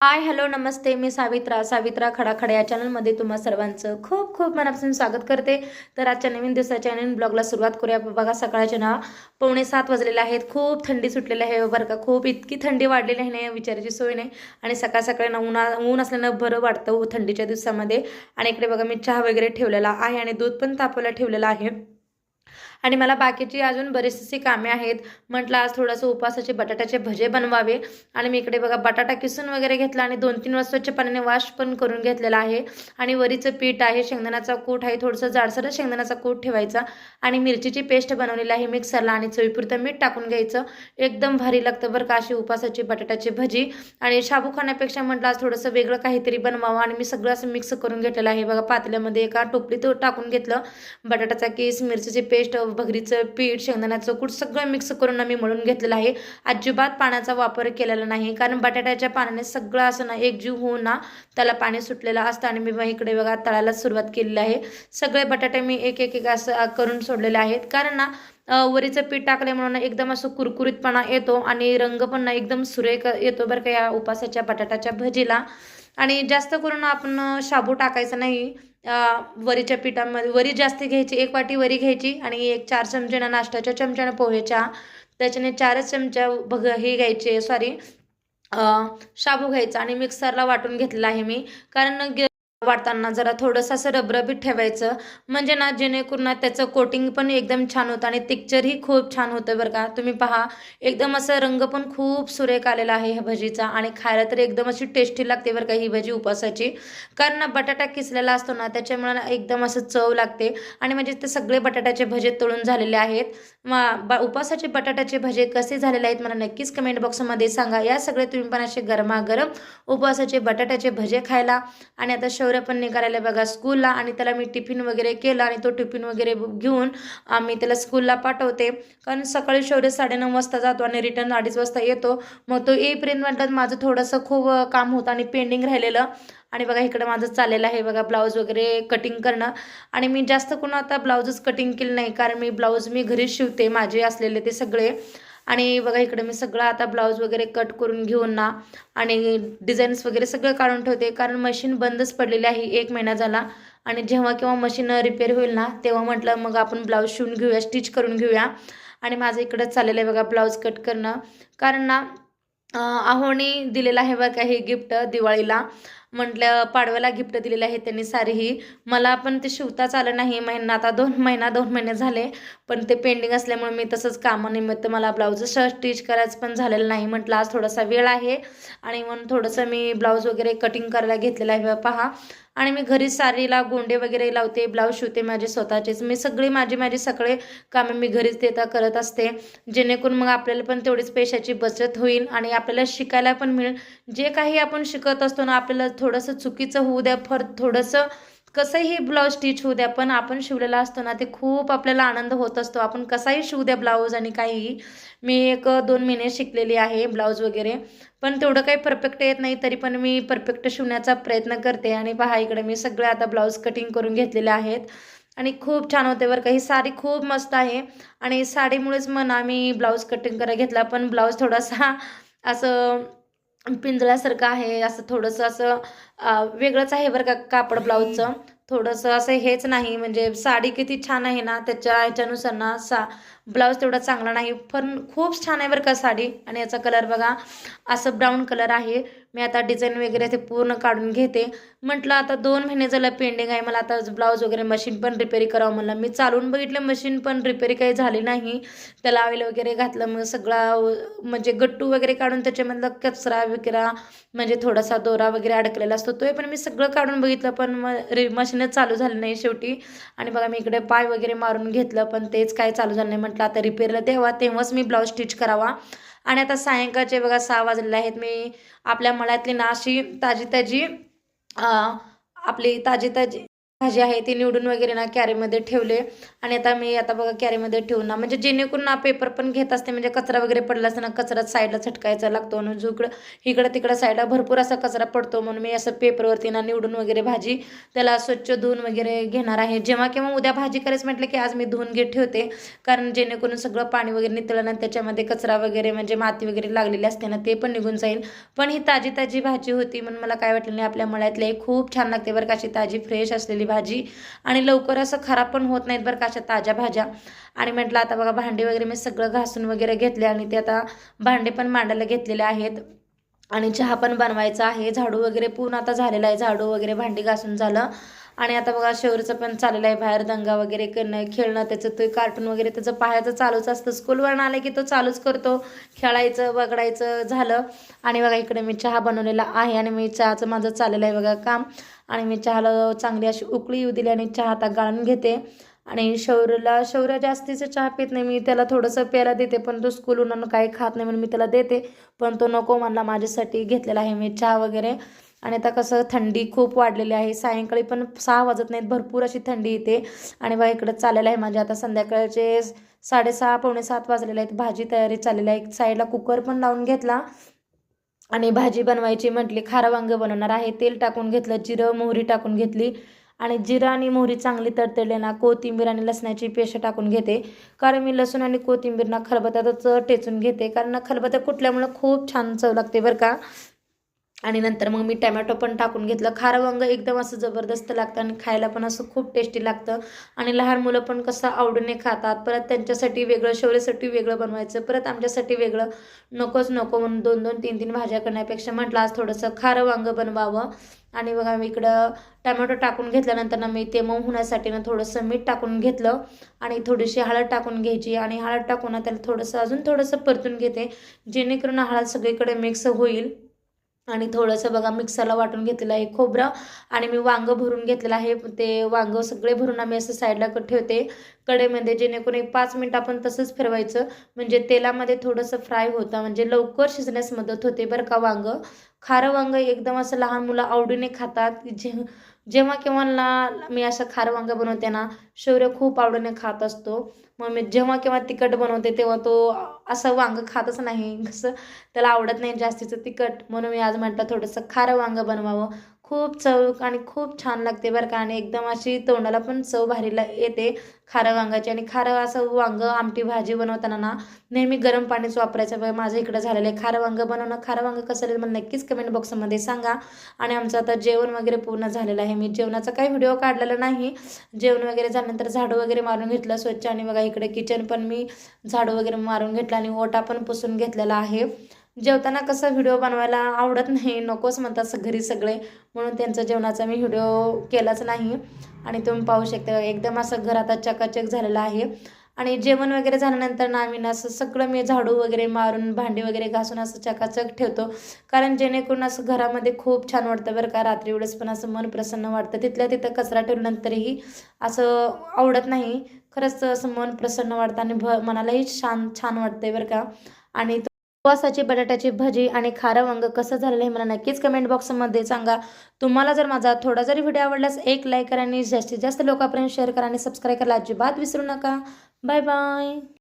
Hi hello नमस्ते. मी सावित्रा. सावित्रा खडाखडा या चॅनलमध्ये तुम्हा सर्वांचं खूप खूप मनापासून स्वागत करते. तर आजच्या नवीन दिवसाच्या नवीन ब्लॉगला सुरुवात करूया. बघा सकाळच्या ना पावणे सात वाजलेले आहेत. खूप थंडी सुटलेली आहे हो, बरं का? खूप इतकी थंडी वाढलेली आहे नाही विचारायची सोय नाही. आणि सकाळ सकाळी ना उन्हा ऊन असल्यानं बरं वाटतं हो थंडीच्या दिवसामध्ये. आणि इकडे बघा मी चहा वगैरे ठेवलेला आहे आणि दूध पण तापवायला ठेवलेलं आहे. आणि मला बाकीची अजून बरीचशी कामे आहेत. म्हटलं आज थोडंसं उपासाचे बटाट्याचे भजे बनवावे. आणि मी इकडे बघा बटाटा किसून वगैरे घेतला आणि दोन तीन वाज स्वच्छ पाण्याने वॉश पण करून घेतलेला आहे. आणि वरीचं पीठ आहे शेंगदाण्याचा कूट आहे थोडंसं जाडसर शेंगदाण्याचा कूट ठेवायचा. आणि मिरचीची पेस्ट बनवलेली आहे मिक्सरला आणि चवीपुरतं मीठ टाकून घ्यायचं. एकदम भारी लागतं बरं का अशी उपासाची बटाट्याची भजी. आणि शाबू खाण्यापेक्षा म्हटलं आज थोडंसं वेगळं काहीतरी बनवावं. आणि मी सगळं असं मिक्स करून घेतलेलं आहे. बघा पातल्यामध्ये एका टोपलीत टाकून घेतलं. बटाट्याचा केस मिरचीची पेस्ट भगरीचं पीठ शेंगदाण्याचं कूट सगळं मिक्स करून मी मळून घेतलेलं आहे. अजिबात पाण्याचा वापर केलेला नाही. कारण बटाट्याच्या पाण्याने सगळं असं ना एकजीव होऊन ना त्याला पाणी सुटलेलं असतं. आणि मी मग इकडे बघा तळायला सुरुवात केलेली आहे. सगळे बटाटे मी एक एक एक असं करून सोडलेले आहेत. कारण ना वरीचं पीठ टाकले ना एकदम असं कुरकुरीतपणा येतो. आणि रंग पण ना एकदम सुरेख येतो बरं का या उपासाच्या बटाट्याच्या भजीला. आणि जास्त करून आपण शाबू टाकायचा नाही. वरीच्या पिठामध्ये वरी जास्त घ्यायची एक वाटी वरी घ्यायची आणि एक चार चमच्यानं नाश्त्याच्या चमच्यानं पोहेच्या त्याच्याने चारच चमच्या भग हे घ्यायचे सॉरी शाबू घ्यायचा आणि मिक्सरला वाटून घेतलेला आहे मी. कारण वाटताना जरा थोडंसं असं रबरबीत ठेवायचं. म्हणजे ना जेणेकरून ना त्याचं कोटिंग पण एकदम छान होतं आणि पिक्चरही खूप छान होतं बरं का. तुम्ही पहा एकदम असं रंग पण खूप सुरेख आलेला आहे ह्या भजीचा आणि खायला तर एकदम अशी टेस्टी लागते बरं का ही भजी उपासाची कारण ना बटाटा किसलेला असतो ना त्याच्यामुळे ना एकदम असं चव लागते आणि म्हणजे ते सगळे बटाट्याचे भजे तळून झालेले आहेत. ब उपासाचे बटाट्याचे भजे कसे झालेले आहेत मला नक्कीच कमेंट बॉक्समध्ये सांगा. या सगळे तुम्ही पण असे गरमागरम उपवासाचे बटाट्याचे भजे खायला आणि आता नवऱ्या पण निघालेलं बघा स्कूलला आणि त्याला मी टिफिन वगैरे केला आणि तो टिफिन वगैरे घेऊन आम्ही त्याला स्कूलला पाठवते. कारण सकाळी शौर्य साडेनऊ वाजता जातो आणि रिटर्न अडीच वाजता येतो. मग तो येईपर्यंत म्हणतात माझं थोडंसं खूप काम होतं आणि पेंडिंग राहिलेलं. आणि बघा इकडं माझं चाललेलं आहे बघा ब्लाऊज वगैरे कटिंग करणं. आणि मी जास्त करून आता ब्लाऊजच कटिंग केलं नाही. कारण मी ब्लाऊज मी घरीच शिवते माझे असलेले ते सगळे. आणि बघा इकडे मी सगळं आता ब्लाऊज वगैरे कट करून घेऊन ना आणि डिझाईन्स वगैरे सगळं काढून ठेवते. कारण मशीन बंदच पडलेली आहे एक महिना झाला. आणि जेव्हा केव्हा मशीन रिपेअर होईल ना तेव्हा म्हटलं मग आपण ब्लाऊज शिवून घेऊया स्टिच करून घेऊया. आणि माझं इकडं चाललेलं आहे बघा ब्लाऊज कट करणं. कारण ना अं, दिलेलं आहे बघा हे गिफ्ट दिवाळीला. म्हटलं पाडव्याला गिफ्ट दिलेलं आहे त्यांनी सारीही. मला पण ते शिवताच आलं नाही महिना आता दोन महिना दोन महिने झाले पण ते पेंडिंग असल्यामुळे मी तसंच कामानिमित्त मला ब्लाऊज स्टिच करायचं पण झालेलं नाही. म्हटलं आज थोडासा वेळ आहे आणि म्हणून थोडंसं मी ब्लाऊज वगैरे कटिंग करायला घेतलेलं आहे. पहा. आणि मी घरी सारीला गोंडे वगैरे लावते ब्लाऊज शिवते माझे स्वतःचेच. मी सगळी माझी माझी सगळे कामे मी घरीच देता करत असते. जेणेकरून मग आपल्याला पण तेवढीच पैशाची बचत होईल आणि आपल्याला शिकायला पण मिळेल. जे काही आपण शिकत असतो ना आपल्याला थोडंसं चुकीचं होऊ द्या फर थोडंसं कसंही ब्लाऊज स्टिच होऊ द्या पण आपण शिवलेला असतो ना ते खूप आपल्याला आनंद होत असतो. आपण कसाही शिवू द्या ब्लाऊज आणि काहीही मी एक दोन महिने शिकलेली आहे ब्लाऊज वगैरे. पण तेवढं काही परफेक्ट येत नाही तरी पण मी परफेक्ट शिवण्याचा प्रयत्न करते. आणि पहा इकडे मी सगळे आता ब्लाऊज कटिंग करून घेतलेले आहेत. आणि खूप छान होते बरं का. ही साडी खूप मस्त आहे. आणि साडीमुळेच म्हणा मी ब्लाऊज कटिंग करायला घेतला. पण ब्लाऊज थोडासा असं पिंजळ्यासारखं आहे असं थोडंसं असं वेगळंच आहे बरं का कापड ब्लाऊजचं. थोडंसं असं हेच नाही म्हणजे साडी किती छान आहे ना त्याच्या ह्याच्यानुसार ना सा ब्लाऊज तेवढा चांगला नाही पण खूप छान आहे बरं का साडी. आणि याचा कलर बघा असं ब्राऊन कलर आहे. मी आता डिझाईन वगैरे ते पूर्ण काढून घेते. म्हटलं आता दोन महिने झालं पेंडिंग आहे मला आता ब्लाऊज वगैरे मशीन पण रिपेअरी करावं म्हणलं. मी चालून बघितलं मशीन पण रिपेअरी काही झाली नाही. त्याला ऑइल वगैरे घातलं मग सगळा म्हणजे गट्टू वगैरे काढून त्याच्यामधला कचरा वगैरे म्हणजे थोडासा दोरा वगैरे अडकलेला असतो तो पण मी सगळं काढून बघितलं पण मशीनच चालू झालं नाही शेवटी. आणि बघा मी इकडे पाय वगैरे मारून घेतलं पण तेच काय चालू झालं नाही. म्हटलं आता रिपेअरला तेव्हा तेव्हाच मी ब्लाऊज स्टिच करावा. आणि आता सायंकाळचे बघा सहा वाजलेले आहेत. मी आपल्या मळ्यातली ना अशी ताजी ताजी आपली ताजी ताजी भाजी आहे ती निवडून वगैरे ना कॅरीमध्ये ठेवले. आणि आता मी आता बघा कॅरीमध्ये ठेवून ना म्हणजे जेणेकरून ना पेपर पण घेत असते म्हणजे कचरा वगैरे पडला असताना कचरा साईडला छटकायचा लागतो म्हणून जो इकडं तिकडं साईडला भरपूर असा कचरा पडतो. म्हणून मी असं पेपरवरती ना निवडून वगैरे भाजी त्याला स्वच्छ धुवून वगैरे घेणार आहे. जेव्हा केव्हा उद्या भाजी करायचं म्हटलं की आज मी धुवून घेत ठेवते. कारण जेणेकरून सगळं पाणी वगैरे नितळलं ना त्याच्यामध्ये कचरा वगैरे म्हणजे माती वगैरे लागलेली असते ना ते पण निघून जाईल. पण ही ताजी ताजी भाजी होती म्हणून मला काय वाटलं नाही आपल्या मळ्यातली खूप छान लागते बरं काशी ताजी फ्रेश असलेली भाजी आणि लवकर असं खराब पण होत नाहीत बरं का अशा ताज्या भाज्या. आणि म्हटलं आता बघा भांडी वगैरे मी सगळं घासून वगैरे घेतले आणि ते आता भांडे पण मांडायला घेतलेले आहेत. आणि चहा पण बनवायचा आहे. झाडू वगैरे पूर्ण आता झालेला आहे. झाडू वगैरे भांडी घासून झालं. आणि आता बघा शौर्यचं पण चाललेलं आहे. बाहेर दंगा वगैरे करणं खेळणं त्याचं ते कार्टून वगैरे त्याचं पाहायचं चालूच असतं. स्कूलवरून आलं की तो चालूच करतो. खेळायचं वगडायचं झालं. आणि बघा इकडे मी चहा बनवलेला आहे आणि मी चहाचं माझं चाललेलं आहे बघा काम. आणि मी चहाला चांगली अशी उकळी येऊ दिली आणि चहा आता गाळून घेते. आणि शौर्यला शौर्य जास्तीचं चहा पित नाही. मी त्याला थोडंसं प्यायला देते पण तो स्कूलहून काही खात नाही म्हणून मी त्याला देते. पण तो नको म्हणला माझ्यासाठी घेतलेला आहे मी चहा वगैरे. आणि आता कसं थंडी खूप वाढलेली आहे. सायंकाळी पण सहा वाजत नाहीत. भरपूर अशी थंडी येते. आणि बा इकडं चाललेलं आहे माझ्या. आता संध्याकाळचे साडेसहा पावणे सात वाजलेले आहेत. भाजी तयारी चाललेली आहे. एक साईडला कुकर पण लावून घेतला. आणि भाजी बनवायची म्हटली खारं वांग बनवणार आहे. तेल टाकून घेतलं जिरं मोहरी टाकून घेतली. आणि जिरं आणि मोहरी चांगली तडतडले ना कोथिंबीर आणि लसणाची पेस्ट टाकून घेते. कारण मी लसूण आणि कोथिंबीर ना खलबत्यातच टेचून घेते. कारण खलबत्या कुठल्यामुळं खूप छान चव लागते बरं का. आणि नंतर मग मी टमॅटो पण टाकून घेतलं. खारं वांग एकदम असं जबरदस्त लागतं आणि खायला पण असं खूप टेस्टी लागतं. आणि लहान मुलं पण कसं आवडीने खातात. परत त्यांच्यासाठी वेगळं शौर्यासाठी वेगळं बनवायचं. परत आमच्यासाठी वेगळं. नकोच नको म्हणून दोन दोन तीन तीन भाज्या करण्यापेक्षा म्हटलं आज थोडंसं खारं वांग बनवावं. आणि बघा मी इकडं टमॅटो टाकून घेतल्यानंतर ना मी ते मऊ होण्यासाठी ना थोडंसं मीठ टाकून घेतलं. आणि थोडीशी हळद टाकून घ्यायची. आणि हळद टाकून त्याला थोडंसं अजून थोडंसं परतून घेते. जेणेकरून हळद सगळीकडे मिक्स होईल. आणि थोडंसं बघा मिक्सरला वाटून घेतलेलं आहे खोबरं आणि मी वांगं भरून घेतलेलं आहे. ते वांगं सगळे भरून आम्ही असं साईडला ठेवते कडेमध्ये जेणेकरून एक पाच मिनटं आपण तसंच फिरवायचं. म्हणजे तेलामध्ये थोडंसं फ्राय होतं. म्हणजे लवकर शिजण्यास मदत होते बरं का वांगं. खारं वांग एकदम असं लहान मुलं आवडीने खातात. जे जेव्हा केव्हा मी असं खारं वांग बनवते ना शौर्य खूप आवडीने खात असतो. मग मी जेव्हा केव्हा तिखट बनवते तेव्हा तो असं वांग खातच नाही. कसं त्याला आवडत नाही जास्तीचं तिखट म्हणून मी आज म्हटलं थोडंसं खारं वांग बनवावं. खूप चव आणि खूप छान लागते बरं का. आणि एकदम अशी तोंडाला पण चव भारीला येते खारं वांगाची. आणि खारं असं वांगं आमटी भाजी बनवताना ना नेहमी गरम पाणीच वापरायचं. बघा माझं इकडं झालेलं आहे. खारं वांगं बनवणं खारं वांगं कसं राहील मला नक्कीच कमेंट बॉक्समध्ये सांगा. आणि आमचं आता जेवण वगैरे पूर्ण झालेलं आहे. मी जेवणाचा काही व्हिडिओ काढलेला नाही. जेवण वगैरे झाल्यानंतर झाडू वगैरे मारून घेतलं स्वच्छ. आणि बघा इकडे किचन पण मी झाडू वगैरे मारून घेतलं आणि ओटा पण पुसून घेतलेला आहे. जेवताना कसं व्हिडिओ बनवायला आवडत नाही नकोच म्हणतात घरी सगळे. म्हणून त्यांचं जेवणाचा मी व्हिडिओ केलाच नाही. आणि तुम्ही पाहू शकता एकदम असं घर आता चकाचक झालेलं आहे. आणि जेवण वगैरे झाल्यानंतर ना आम्ही ना असं सगळं मी झाडू वगैरे मारून भांडी वगैरे घासून असं चकाचक ठेवतो. कारण जेणेकरून असं घरामध्ये खूप छान वाटतं बरं का रात्री वेळेस पण असं मन प्रसन्न वाटतं. तिथल्या तिथं कचरा ठेवल्यानंतरही असं आवडत नाही. खरंच असं मन प्रसन्न वाटतं आणि भ मनालाही छान छान वाटतंय बरं का. आणि उपवासाची बटाट्याची भजी आणि खारं वांग कसं झालेलं आहे मला नक्कीच कमेंट बॉक्समध्ये सांगा. तुम्हाला जर माझा थोडा जरी व्हिडिओ आवडल्यास एक लाईक करा आणि जास्तीत जास्त लोकांपर्यंत शेअर करा आणि सबस्क्राईब करायला अजिबात विसरू नका. Bye bye